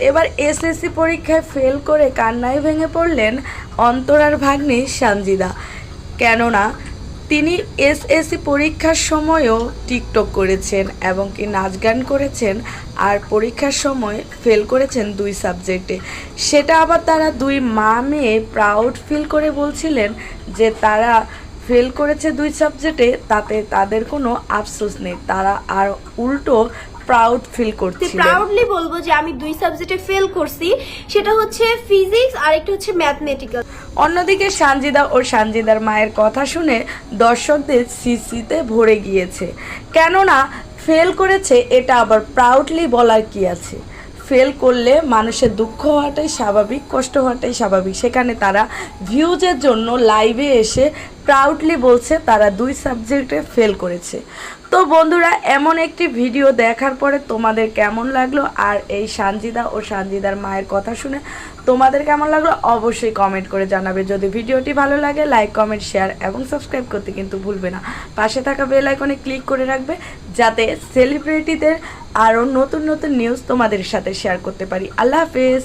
এবার এসএসসি পরীক্ষায় ফেল করে কান্নায় ভেঙে পড়লেন অন্তরার ভাগ্নি সানজিদা। কেননা, তিনি এসএসসি পরীক্ষার সময়ও টিকটক করেছেন এবং কি নাচ গান করেছেন আর পরীক্ষার সময় ফেল করেছেন দুই সাবজেক্টে সেটা আবার তারা দুই মা মেয়ে প্রাউড ফিল করে বলছিলেন যে তারা ফেল করেছে দুই সাবজেক্টে তাতে তাদের কোনো আফসোস নেই। তারা আর উল্টো প্রাউড ফিল করছিলেন। প্রাউডলি বলব যে আমি দুই সাবজেক্টে ফেল করছি সেটা হচ্ছে ফিজিক্স আর একটা হচ্ছে ম্যাথমেটিক্যাল অন্যদিকে সানজিদা ও সানজিদার মায়ের কথা শুনে দর্শকদের সিসিতে ভরে গিয়েছে। কেননা ফেল করেছে এটা আবার প্রাউডলি বলার কি আছে? ফেল করলে মানুষের দুঃখ হওয়াটাই স্বাভাবিক, কষ্ট হওয়াটাই স্বাভাবিক। সেখানে তারা ভিউজের জন্য লাইভে এসে প্রাউডলি বলছে তারা দুই সাবজেক্টে ফেল করেছে। তো বন্ধুরা, এমন একটি ভিডিও দেখার পরে তোমাদের কেমন লাগল? আর এই সানজিদা ও সানজিদার মায়ের কথা শুনে তোমাদের কেমন লাগল? অবশ্যই কমেন্ট করে জানাবে। যদি ভিডিওটি ভালো লাগে লাইক কমেন্ট শেয়ার এবং সাবস্ক্রাইব করতে কিন্তু ভুলবে না। পাশে থাকা বেল আইকনে ক্লিক করে রাখবে, যাতে সেলিব্রিটিদের আরও নতুন নতুন নিউজ তোমাদের সাথে শেয়ার করতে পারি। আল্লাহ হাফেজ।